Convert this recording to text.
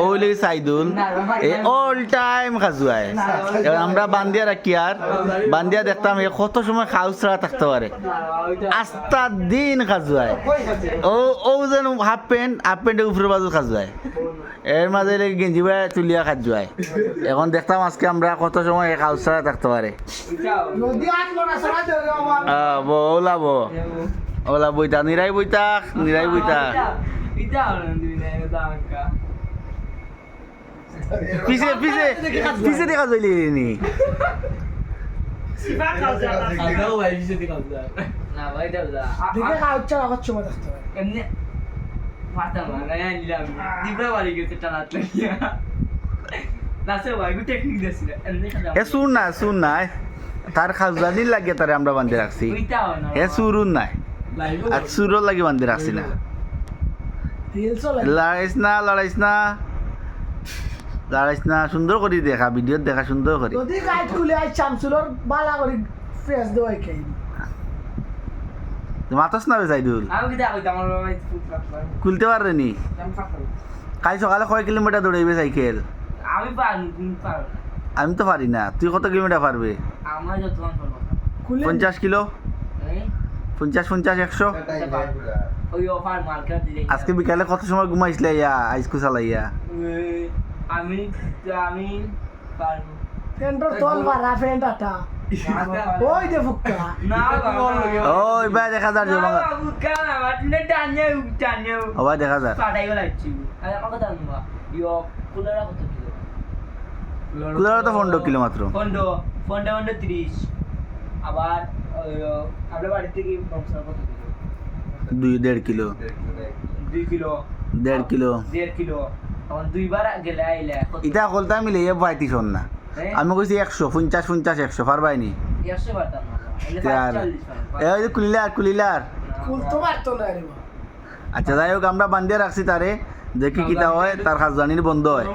ও হইলে সাইদুল? এ all time খাজুয়ায়। আমরা বান্দিয়া রাখি আর বান্দিয়া দেখতাম এ কত সময় খাউস ছাড়া থাকতে পারে। আস্তা দিন খাজুয়ায়। ও ও যেন হাফ প্যান্ট হাফ প্যান্টের উপরে বাজু খাজুয়ায়। এর মাঝে লেগে গেঞ্জি বেড়া তুলিয়া খাজুয়ায়। এখন দেখতাম আজকে আমরা কত সময় এ খাউস ছাড়া থাকতে পারে। যদি আসলো না সবাই ধরে আমার আহ, বো ওলা বইতা নিরাই বইতা নিরাই বইতা। পিছে পিছে পিছে দেখা যাইলি নি পারে এ সুর না সুর নাই তার খাজুয়ানি লাগে তারে আমরা বান্ধে রাখছি। এ সুরুন নাই। আর সুরও লাগে বান্ধে রাখছি না। লড়াইস না লড়াইস না। লড়াইস না সুন্দর করি দেখা ভিডিওত দেখা সুন্দর করি। যদি গাইড খুলে আই শামসুলর বালা করে ফেস দেওয়াই খাই। মাতস না সাইদুল? খুলতে পারবে নি? কাল সকালে কয় কিলোমিটার দৌড়াইবে সাইকেল? আমি পারো। আমি তো পারি না তুই কত কিলোমিটার পারবে? আমরা যতক্ষণ পারব। পঞ্চাশ কিলো? পঞ্চাশ পঞ্চাশ একশো? ওই অফার মার্কেট দিলে আজকে বিকালে কত সময় ঘুমাইছিলে ইয়া আইসকু চালাইয়া? আমি আমি পারব ফ্যান্টর তল বাড়া ফ্যান্ট ওই ফুক্কা দেখা যার আমার দেখা যার পাটাই গেল আমি আমার ইয়ো কুলারা কত কিলো কুলার তো পনেরো কিলো মাত্র ফন্ডো ফন্ডো ফন্ডো তিরিশ আবার ওই, আপনার বাড়ি থেকে বংশাল কত কিলো দুই দেড় কিলো দুই কিলো দেড় কিলো দেড় কিলো তখন দুইবার গেলে আইলে? ইটা কলতা মিলে এ শোন না। আমি কইছি একশো পঞ্চাশ পঞ্চাশ একশো পারবাই নি একশো পারতাম না। এলে আর চল্লিশ এ ওই যে কুলিলার কুলিলার। আচ্ছা যাই হোক আমরা বান্ধিয়ে রাখছি তারে। দেখি কিতা হয় তার খাজানির বন্ধ হয়।